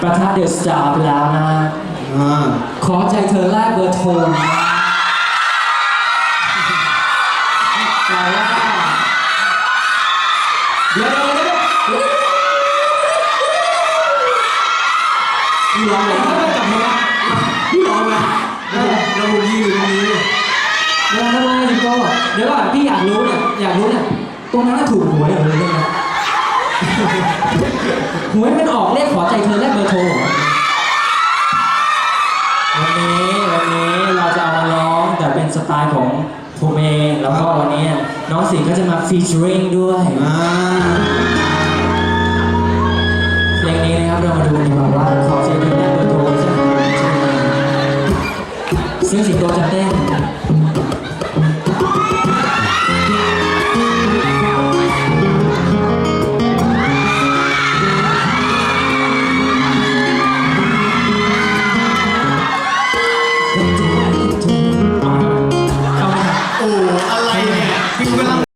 ประทัดเดอะสตาร์ไปแล้วนะฮะอ่าขอใจเธอแลกเบอร์โทรนะแปลว่าเดี๋ยวเดี๋ยวเดี๋ยวเดี๋ยวพี่ร้องเลยไม่กลับมาพี่ร้องเลยเราผมยืนอยู่ตรงนี้เดี๋ยวทำไมถึงโก้เดี๋ยวก่อนพี่อยากรู้เนี่ยอยากรู้เนี่ยตรงนั้นน่ะถูกหวยเหรอหรือยังไง หวยมันออกเลขขอใจเธอแลกเบอร์โทรวันนี้วันนี้เราจะเอามาร้องแต่เป็นสไตล์ของผมเองแล้วก็วันนี้น้องสิงห์ก็จะมาฟีเจอริงด้วยเพลงนี้นะครับเรามาดูดีกว่าว่าขอใจเธอแลกเบอร์โทรใช่ไหมซึ่งสิงโตจะเต้น อะไรเนี่ยกินกำลั